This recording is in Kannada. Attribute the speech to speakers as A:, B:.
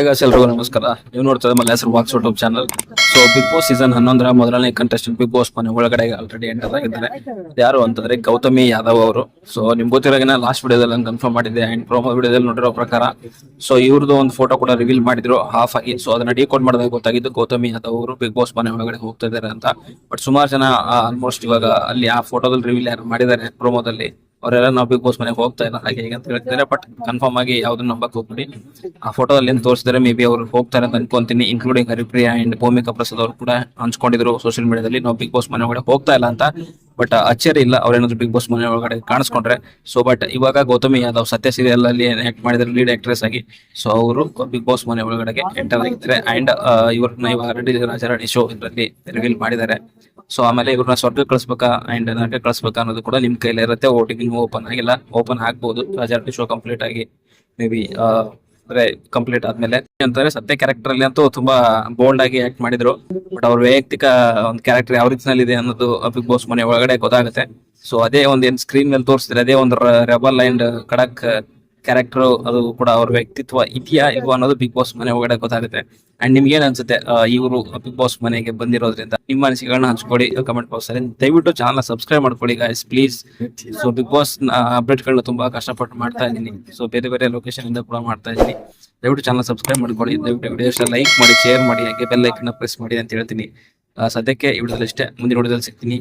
A: ಎಲ್ರಿಗೂ ನಮಸ್ಕಾರ. ನೀವು ನೋಡ್ತಾ ಮಲ್ಲ ಹೆಸರು walks YouTube channel so Bigg Boss season ಹನ್ನೊಂದರ ಮೊದಲನೇ ಕಂಟೆಸ್ಟೆಂಟ್ ಬಿಗ್ ಬಾಸ್ ಮನೆ ಒಳಗಡೆ ಆಲ್ರೆಡಿ ಎಂಟರ್ ಆಗಿದ್ದಾರೆ. ಯಾರು ಅಂತಂದ್ರೆ ಗೌತಮಿ ಯಾದವ್ ಅವರು. ಸೊ ನಿಮ್ ಗೊತ್ತಿರೋಗಿನ ಲಾಸ್ಟ್ ವಿಡಿಯೋದಲ್ಲಿ ಕನ್ಫರ್ಮ್ ಮಾಡಿದ್ದೆ. ಅಂಡ್ ಪ್ರೋಮೋ ವಿಡಿಯೋದಲ್ಲಿ ನೋಡಿರೋ ಪ್ರಕಾರ ಸೊ ಇವ್ರದ್ದು ಒಂದು ಫೋಟೋ ಕೂಡ ರಿವೀಲ್ ಮಾಡಿದ್ರು ಹಾಫ್ ಆಗಿ. ಸೊ ಅದನ್ನ ಡಿಕೋಡ್ ಮಾಡಿದಾಗ ಗೊತ್ತಾಗಿದ್ದು ಗೌತಮಿ ಯಾದವ್ ಅವರು ಬಿಗ್ ಬಾಸ್ ಮನೆ ಒಳಗಡೆ ಹೋಗ್ತಾ ಇದ್ದಾರೆ ಅಂತ. ಬಟ್ ಸುಮಾರು ಜನ ಆಲ್ಮೋಸ್ಟ್ ಇವಾಗ ಅಲ್ಲಿ ಆ ಫೋಟೋದಲ್ಲಿ ರಿವೀಲ್ ಯಾರು ಮಾಡಿದ್ದಾರೆ ಪ್ರೋಮೋದಲ್ಲಿ ಅವರೆಲ್ಲ ನಾವು ಬಿಗ್ ಬಾಸ್ ಮನೆಗೆ ಹೋಗ್ತಾ ಇಲ್ಲ. ಹಾಗೆ ಹೀಗೆ ಅಂತ ಹೇಳ್ತಿದ್ದಾರೆ. ಬಟ್ ಕನ್ಫರ್ಮ್ ಆಗಿ ಯಾವ್ದನ್ನ ನಂಬಕ್ ಹೋಗ್ಬಿಡಿ. ಆ ಫೋಟೋದಲ್ಲಿ ತೋರಿಸಿದ್ರೆ ಮೇ ಬಿ ಅವ್ರು ಹೋಗ್ತಾರೆ ಅಂತ ಅನ್ಕೊಂತೀನಿ. ಇನ್ಕ್ಲೂಡಿಂಗ್ ಹರಿಪ್ರಿಯಾ ಅಂಡ್ ಭೂಮಿಕಾ ಪ್ರಸಾದ್ ಅವರು ಕೂಡ ಹಂಚ್ಕೊಂಡಿದ್ರು ಸೋಷಿಯಲ್ ಮೀಡಿಯಾದಲ್ಲಿ ನಾವು ಬಿಗ್ ಬಾಸ್ ಮನೆ ಒಳಗಡೆ ಹೋಗ್ತಾ ಇಲ್ಲ ಅಂತ. ಬಟ್ ಅಚ್ಚರಿ ಇಲ್ಲ ಅವ್ರೇನಾದ್ರು ಬಿಗ್ ಬಾಸ್ ಮನೆ ಒಳಗಡೆ ಕಾಣಿಸ್ಕೊಂಡ್ರೆ. ಸೊ ಬಟ್ ಇವಾಗ ಗೌತಮಿ ಯಾದವ್ ಸತ್ಯ ಸೀರಿಯಲ್ ಅಲ್ಲಿ ಆಕ್ಟ್ ಮಾಡಿದ್ರು ಲೀಡ್ ಆಕ್ಟ್ರೆಸ್ ಆಗಿ. ಸೊ ಅವರು ಬಿಗ್ ಬಾಸ್ ಮನೆ ಒಳಗಡೆ ಎಂಟರ್ ಆಗಿದ್ದಾರೆ. ಅಂಡ್ ಇವ್ರನ್ನ ಇವಾಗ ರೆಡ್ಡಿ ರಾಜಾರಾಣಿ ಶೋ ಇದರಲ್ಲಿ ರಿವೀಲ್ ಮಾಡಿದ್ದಾರೆ. ಸೊ ಆಮೇಲೆ ಇವ್ರನ್ನ ಸ್ವರ್ಗ ಕಳಿಸ್ಬೇಕಾ ಅಂಡ್ ನರಕ ಕಳಿಸ್ಬೇಕಾ ಅನ್ನೋದು ಕೂಡ ನಿಮ್ ಕೈಲಿ ಇರುತ್ತೆ. ಓಟಿಂಗ್ ನೀವು ಓಪನ್ ಆಗಿಲ್ಲ. ಓಪನ್ ಆಗ್ಬಹುದು ಮೆಜಾರಿಟಿ ಶೋ ಕಂಪ್ಲೀಟ್ ಆಗಿ ಮೇ ಬಿ ಅಂದ್ರೆ ಕಂಪ್ಲೀಟ್ ಆದ್ಮೇಲೆ. ಅಂತಂದ್ರೆ ಸತ್ಯ ಕ್ಯಾರೆಕ್ಟರ್ ಅಲ್ಲಿ ಅಂತೂ ತುಂಬಾ ಬೋಲ್ಡ್ ಆಗಿ ಆಕ್ಟ್ ಮಾಡಿದ್ರು. ಬಟ್ ಅವ್ರ ವೈಯಕ್ತಿಕ ಒಂದು ಕ್ಯಾರೆಕ್ಟರ್ ಯಾವ ರೀತಿನಲ್ಲಿ ಇದೆ ಅನ್ನೋದು ಬಿಗ್ ಬಾಸ್ ಮನೆ ಒಳಗಡೆ ಗೊತ್ತಾಗುತ್ತೆ. ಸೊ ಅದೇ ಒಂದ್ ಏನ್ ಸ್ಕ್ರೀನ್ ಮೇಲೆ ತೋರಿಸಿದ್ರೆ ಅದೇ ಒಂದು ರೆಬಲ್ ಅಂಡ್ ಖಡಕ್ ಕ್ಯಾರೆಕ್ಟರ್ ಅದು ಕೂಡ ಅವ್ರ ವ್ಯಕ್ತಿತ್ವ ಇದೆಯಾ ಇಲ್ವಾ ಅನ್ನೋದು ಬಿಗ್ ಬಾಸ್ ಮನೆ ಒಳಗಡೆ ಗೊತ್ತಾಗುತ್ತೆ. ಅಂಡ್ ನಿಮ್ಗೆ ಏನ್ ಅನ್ಸುತ್ತೆ? ಇವರು ಬಿಗ್ ಬಾಸ್ ಮನೆಗೆ ಬಂದಿರೋದ್ರಿಂದ ನಿಮ್ಮ ಅನಿಸಿಕೆಗಳನ್ನ ಹಂಚ್ಕೊಡಿ ಕಮೆಂಟ್ ಬಾಕ್ಸ್ ಅಲ್ಲಿ. ದಯವಿಟ್ಟು ಚಾನಲ್ ಸಬ್ಸ್ಕ್ರೈಬ್ ಮಾಡ್ಕೊಳ್ಳಿ guys please so Bigg Boss update ಗಳನ್ನ ತುಂಬಾ ಕಷ್ಟಪಟ್ಟು ಮಾಡ್ತಾ ಇದ್ದೀನಿ. ಸೊ ಬೇರೆ ಬೇರೆ ಲೊಕೇಶನ್ ಇಂದ ಕೂಡ ಮಾಡ್ತಾ ಇದ್ದೀನಿ. ದಯವಿಟ್ಟು ಚಾನಲ್ ಸಬ್ಸ್ಕ್ರೈಬ್ ಮಾಡ್ಕೊಳ್ಳಿ. ದಯವಿಟ್ಟು ವಿಡಿಯೋ ಲೈಕ್ ಮಾಡಿ ಶೇರ್ ಮಾಡಿ, ಹಾಗೆ ಬೆಲ್ನ ಪ್ರೆಸ್ ಮಾಡಿ ಅಂತ ಹೇಳ್ತೀನಿ. ಸದ್ಯಕ್ಕೆ ಈ ವಿಡಿಯೋದಲ್ಲಿ ಇಷ್ಟೇ. ಮುಂದಿನ ವಿಡಿಯೋದಲ್ಲಿ ಸಿಗ್ತೀನಿ.